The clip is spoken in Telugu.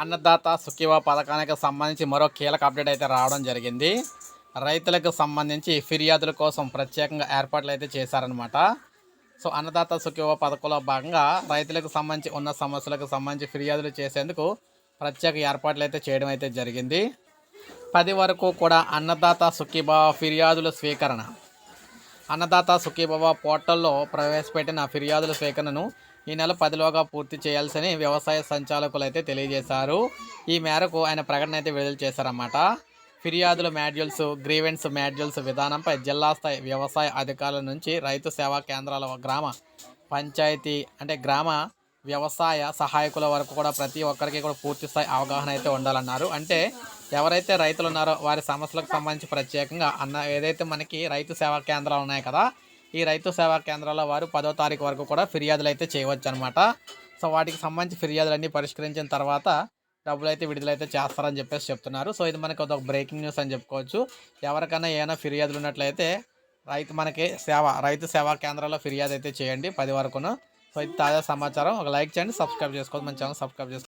అన్నదాత సుఖీవ పథకానికి సంబంధించి మరో కీలక అప్డేట్ అయితే రావడం జరిగింది. రైతులకు సంబంధించి ఫిర్యాదుల కోసం ప్రత్యేకంగా ఏర్పాట్లు అయితే చేశారనమాట సో అన్నదాత సుఖీవ పథకంలో భాగంగా రైతులకు సంబంధించి ఉన్న సమస్యలకు సంబంధించి ఫిర్యాదులు చేసేందుకు ప్రత్యేక ఏర్పాట్లు అయితే చేయడం అయితే జరిగింది. పది వరకు కూడా అన్నదాత సుఖీభావ ఫిర్యాదుల స్వీకరణ అన్నదాత సుఖీభవ పోర్టల్లో ప్రవేశపెట్టిన ఫిర్యాదుల సేకరణను ఈ నెల పదిలోగా పూర్తి చేయాల్సిన వ్యవసాయ సంచాలకులు అయితే తెలియజేశారు. ఈ మేరకు ఆయన ప్రకటన అయితే విడుదల చేశారన్నమాట. ఫిర్యాదుల మాడ్యూల్స్ గ్రీవెన్స్ మాడ్యూల్స్ విధానంపై జిల్లా స్థాయి వ్యవసాయ అధికారుల నుంచి రైతు సేవా కేంద్రాల గ్రామ పంచాయతీ అంటే గ్రామ వ్యవసాయ సహాయకుల వరకు కూడా ప్రతి ఒక్కరికి కూడా పూర్తి స్థాయి అవగాహన అయితే ఉండాలన్నారు. అంటే ఎవరైతే రైతులు ఉన్నారో వారి సమస్యలకు సంబంధించి ప్రత్యేకంగా అన్న ఏదైతే మనకి రైతు సేవా కేంద్రాలు ఉన్నాయి కదా ఈ రైతు సేవా కేంద్రాల వారు పదో తారీఖు వరకు కూడా ఫిర్యాదులు అయితే చేయవచ్చు అనమాట సో వాటికి సంబంధించి ఫిర్యాదులన్నీ పరిష్కరించిన తర్వాత డబ్బులు అయితే విడుదలైతే చేస్తారని చెప్పేసి చెప్తున్నారు. సో ఇది మనకు ఒక బ్రేకింగ్ న్యూస్ అని చెప్పుకోవచ్చు. ఎవరికైనా ఏమైనా ఫిర్యాదులు ఉన్నట్లయితే రైతు మనకి సేవ రైతు సేవా కేంద్రాల్లో ఫిర్యాదు అయితే చేయండి. పది వరకును సో ఇది తాజా సమాచారం. ఒక లైక్ చేయండి సబ్స్క్రైబ్ చేసుకోవద్దు. మన ఛానల్ సబ్స్క్రైబ్ చేసుకోండి